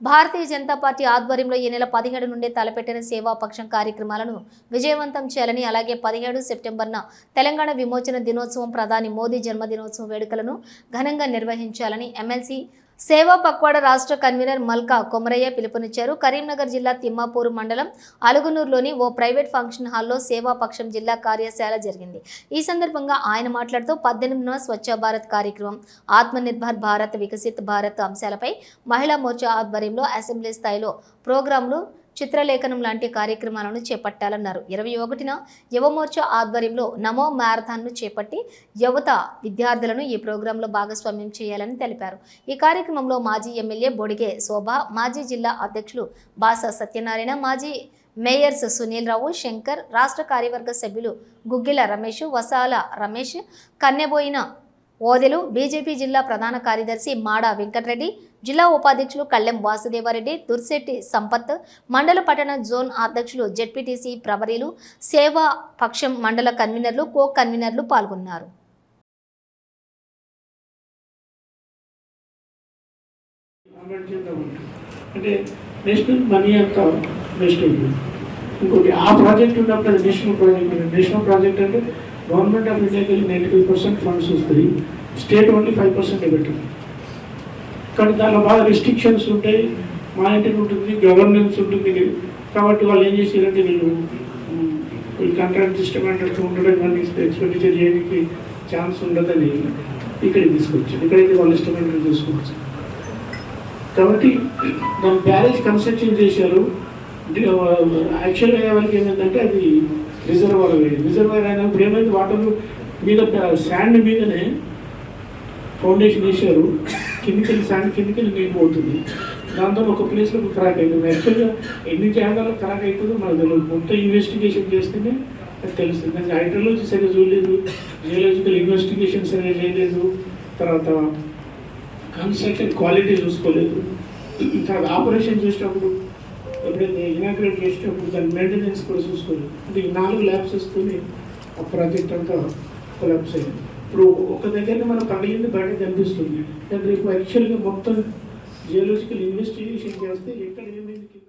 Bharatiya Janata party ఆధ్వర్యంలో ఈ నెల పదిహేడు నుండి తలపెట్టిన సేవాపక్షం కార్యక్రమాలను విజయవంతం చేయాలని అలాగే పదిహేడు సెప్టెంబర్న తెలంగాణ విమోచన దినోత్సవం ప్రధాని మోదీ జన్మదినోత్సవం వేడుకలను ఘనంగా నిర్వహించాలని ఎమ్మెల్సీ సేవా పక్వాడ రాష్ట్ర కన్వీనర్ మల్కా కొమరయ్య పిలుపునిచ్చారు. కరీంనగర్ జిల్లా తిమ్మాపూర్ మండలం అలుగునూరులోని ఓ ప్రైవేట్ ఫంక్షన్ హాల్లో సేవాపక్షం జిల్లా కార్యశాల జరిగింది. ఈ సందర్భంగా ఆయన మాట్లాడుతూ పద్దెనిమిదవ స్వచ్ఛ భారత్ కార్యక్రమం ఆత్మనిర్భర్ భారత్ వికసిత్ భారత్ అంశాలపై మహిళా మోర్చా ఆధ్వర్యంలో అసెంబ్లీ స్థాయిలో ప్రోగ్రాంలు చిత్రలేఖనం లాంటి కార్యక్రమాలను చేపట్టాలన్నారు. ఇరవై ఒకటిన యువమోర్చా ఆధ్వర్యంలో నమో మ్యారథాన్ను చేపట్టి యువత విద్యార్థులను ఈ ప్రోగ్రాంలో భాగస్వామ్యం చేయాలని తెలిపారు. ఈ కార్యక్రమంలో మాజీ ఎమ్మెల్యే బొడిగే శోభ మాజీ జిల్లా అధ్యక్షులు బాస సత్యనారాయణ మాజీ మేయర్స్ సునీల్ రావు శంకర్ రాష్ట్ర కార్యవర్గ సభ్యులు గుగ్గిల రమేష్ వసాల రమేష్ కన్నెబోయిన ఓదెలు బీజేపీ జిల్లా ప్రధాన కార్యదర్శి మాడా వెంకటరెడ్డి జిల్లా ఉపాధ్యక్షులు కళ్ళెం వాసుదేవారెడ్డి దుర్శెట్టి సంపత్ మండల పట్టణ జోన్ అధ్యక్షులు జెడ్పీటీసీ ప్రవరీలు సేవా పక్షం మండల కన్వీనర్లు కో కన్వీనర్లు పాల్గొన్నారు అంటే. నేషనల్ మనీ అంతా వేస్ట్ అయిపోయింది ఇంకోటి ఆ ప్రాజెక్ట్ ఉన్నప్పుడు నేషనల్ ప్రాజెక్ట్ నేషనల్ ప్రాజెక్ట్ అంటే గవర్నమెంట్ ఆఫ్ ఇండియాకి వెళ్ళి నైంటీ ఫైవ్ పర్సెంట్ ఫండ్స్ వస్తాయి స్టేట్ ఓన్లీ ఫైవ్ పర్సెంట్ పెట్టారు కానీ దానిలో బాగా రెస్ట్రిక్షన్స్ ఉంటాయి మానిటరింగ్ ఉంటుంది గవర్నెన్స్ ఉంటుంది. కాబట్టి వాళ్ళు ఏం చేసారంటే వీళ్ళు వీళ్ళు కాంట్రాక్ట్ సిస్టమ్ అంటే ఉండడం కానీ ఎక్స్పెండిచర్ చేయడానికి ఛాన్స్ ఉండదని ఇక్కడికి తీసుకొచ్చారు. ఇక్కడైతే వాళ్ళు ఇష్టమైన చూసుకోవచ్చు కాబట్టి దాని బ్యారేజ్ కన్స్ట్రక్షన్ చేశారు. యాక్చువల్గా వాళ్ళకి ఏమైందంటే అది రిజర్వాయర్ అయ్యింది రిజర్వాయర్ అయినప్పుడు ఏమైంది? వాటర్ మీద శాండ్ మీదనే ఫౌండేషన్ వేశారు. కిందికి శాండ్ కిందికి నీళ్ళు పోతుంది. దాంతో ఒక ప్లేస్లో క్రాక్ అవుతుంది యాక్చువల్గా ఎన్ని జాగాలో క్రాక్ అవుతుందో మనకు తెలియదు. మొత్తం ఇన్వెస్టిగేషన్ చేస్తేనే అది తెలుస్తుంది. హైడ్రాలజీ సరిగ్గా చూడలేదు. జియోలాజికల్ ఇన్వెస్టిగేషన్ సరిగ్గా చేయలేదు. తర్వాత కన్స్ట్రక్షన్ క్వాలిటీ చూసుకోలేదు. తర్వాత ఆపరేషన్ చేసినప్పుడు ఎప్పుడైతే ఇనాగ్రేట్ చేసేటప్పుడు దాని మెయింటెనెన్స్ కూడా చూసుకోలేదు. అంటే ఈ నాలుగు ల్యాబ్స్ వస్తుంది ఆ ప్రాజెక్ట్ అంతా కొలాబ్స్ అయింది. ఇప్పుడు ఒక దగ్గర మనం పగిలింది బయట కనిపిస్తుంది. కానీ రేపు యాక్చువల్గా మొత్తం జియోలాజికల్ ఇన్వెస్టిగేషన్ చేస్తే ఎక్కడ ఏమైంది